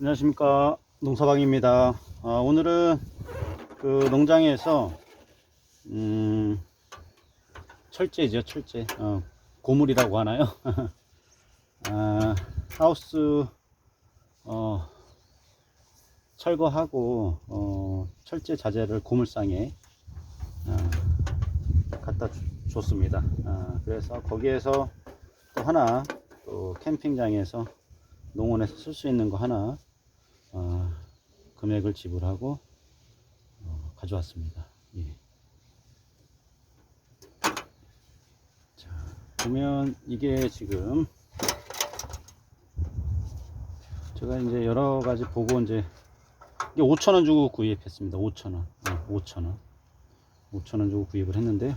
안녕하십니까. 농사방입니다. 아, 오늘은 그 농장에서 음, 철제죠 철제. 어, 고물이라고 하나요? 아, 하우스 어, 철거하고 어, 철제 자재를 고물상에 아, 갖다 주- 줬습니다. 아, 그래서 거기에서 또 하나 또 캠핑장에서 농원에서 쓸 수 있는 거 하나 어, 금액을 지불하고 어, 가져왔습니다. 예. 자 보면 이게 지금 제가 이제 여러 가지 보고 이제 이게 5천 원 주고 구입했습니다. 5천 원, 어, 5천 원, 5천 원 주고 구입을 했는데요.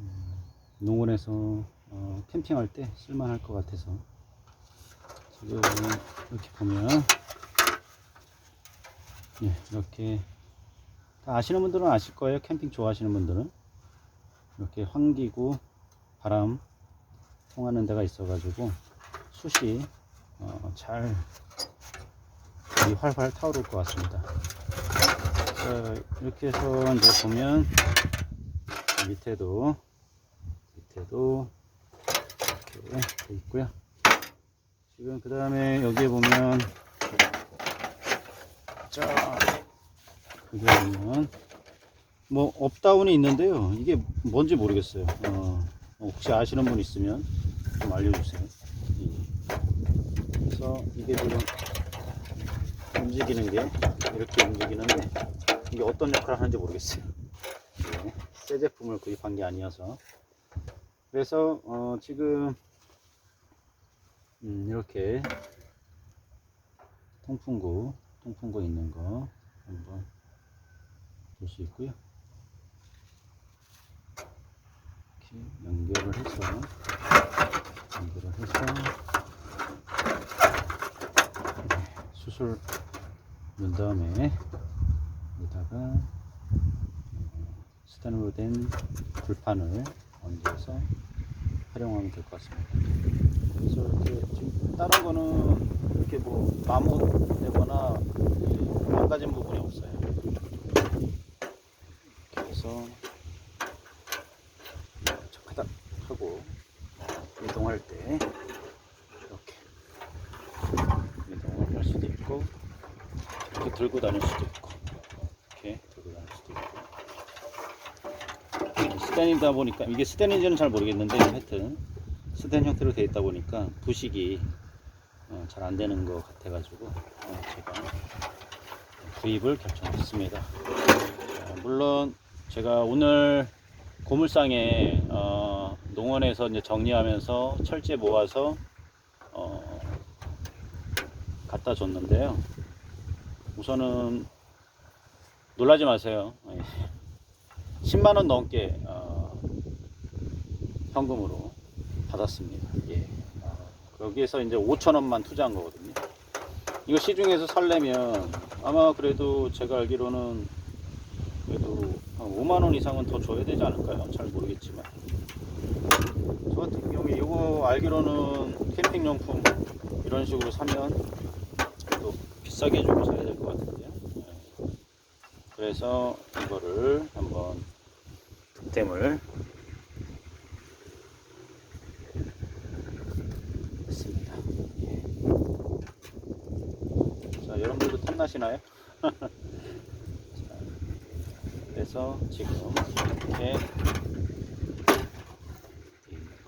음, 농원에서 어, 캠핑할 때 쓸만할 것 같아서 지금 이렇게 보면 예, 이렇게 다 아시는 분들은 아실 거예요. 캠핑 좋아하시는 분들은 이렇게 환기구 바람 통하는 데가 있어가지고 숯이 어, 잘 활활 타오를 것 같습니다. 자, 이렇게 해서 이제 보면 밑에도 밑에도 이렇게 돼 있고요. 지금 그 다음에 여기에 보면 자 보면 뭐 업다운이 있는데요. 이게 뭔지 모르겠어요. 어, 혹시 아시는 분 있으면 좀 알려주세요. 예. 그래서 이게 지금 움직이는 게 이렇게 움직이는데 이게 어떤 역할을 하는지 모르겠어요. 예. 새 제품을 구입한 게 아니어서. 그래서 어, 지금 음, 이렇게 통풍구 통풍구 있는 거 한번 볼 수 있고요. 이렇게 연결을 해서 연결을 해서 네, 수술 넣은 다음에 여기다가 어, 스테인으로 된 불판을 얹어서 활용하면 될 것 같습니다. 그래서 이렇게 지금 다른 거는 이렇게 뭐 마모되거나 망가진 부분이 없어요. 그래서 착하다 하고 이동할 때 이렇게 이동을 할 수도 있고 이렇게 들고 다닐 수도 있고 이렇게 들고 다닐 수도 있고 스탠이다 보니까 이게 스탠인지는 잘 모르겠는데 하여튼 스탠 형태로 되어 있다 보니까 부식이 어, 잘안 되는 것 같아가지고 어, 제가 구입을 결정했습니다. 어, 물론 제가 오늘 고물상에 어, 농원에서 정리하면서 철제 모아서 어, 갖다 줬는데요. 우선은 놀라지 마세요. 10만 원 넘게 어, 현금으로 받았습니다. 예. 어, 여기에서 이제 5천 원만 투자한 거거든요. 이거 시중에서 살려면 아마 그래도 제가 알기로는 그래도 한 5만 원 이상은 더 줘야 되지 않을까요? 잘 모르겠지만 저 같은 경우에 이거 알기로는 캠핑용품 이런 식으로 사면 또 비싸게 주고 사야 될 것 같은데요. 예. 그래서 이거를 한번 득템을 했습니다. 예. 자, 여러분들도 탐나시나요? 자, 그래서 지금 이렇게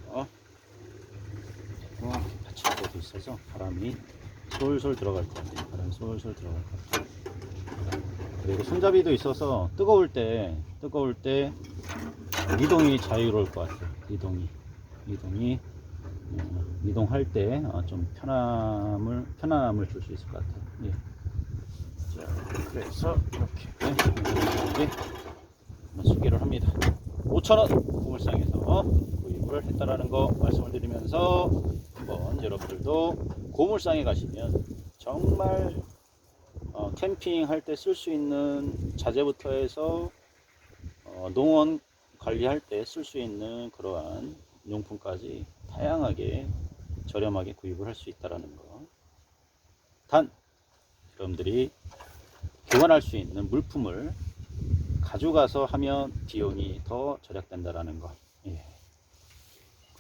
어, 어, 받칠 때도 있어서 바람이 솔솔 들어갈 텐데 바람이 솔솔 들어갈 것 같아요. 그리고 손잡이도 있어서 뜨거울 때 뜨거울 때 이동이 자유로울 것 같아요. 이동이 이동이 어, 이동할 때 좀 편함을 편함을 줄 수 있을 것 같아요. 예. 자, 그래서 이렇게. 이렇게 소개를 합니다. 5,000원 고물상에서 구입을 했다라는 거 말씀을 드리면서 한번 여러분들도 고물상에 가시면 정말 어, 캠핑할 때 쓸 수 있는 자재부터 해서 어, 농원 관리할 때 쓸 수 있는 그러한 용품까지 다양하게 저렴하게 구입을 할 수 있다라는 거. 단 여러분들이 교환할 수 있는 물품을 가져가서 하면 비용이 더 절약된다라는 거 예.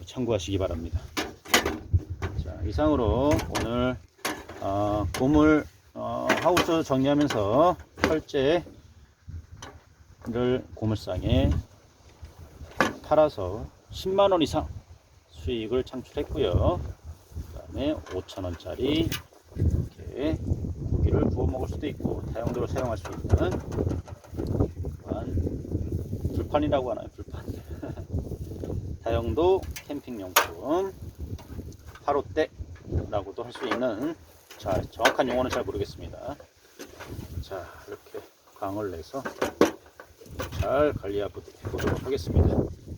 참고하시기 바랍니다. 자 이상으로 오늘 어, 고물 어, 하우스 정리하면서 철제를 고물상에 팔아서 10만 원 이상 수익을 창출했고요. 그 다음에 5천 원짜리 이렇게 고기를 구워 먹을 수도 있고 다용도로 사용할 수 있는 또한 불판이라고 하나요? 불판. 다용도 캠핑용품 8호대라고도 할 수 있는 자 정확한 용어는 잘 모르겠습니다. 자 이렇게 광을 내서 잘 관리해 보도록 하겠습니다.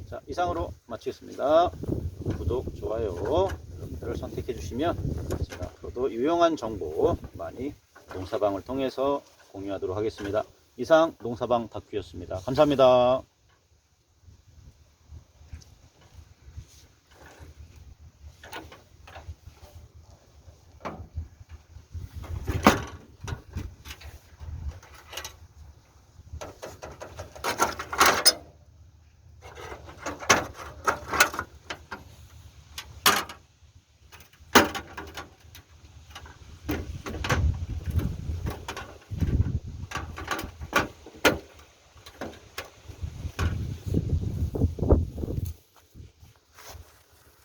자 이상으로 마치겠습니다. 구독, 좋아요 여러분들 선택해 주시면 제가 앞으로도 유용한 정보 많이 농사방을 통해서 공유하도록 하겠습니다. 이상 농사방 다큐였습니다. 감사합니다.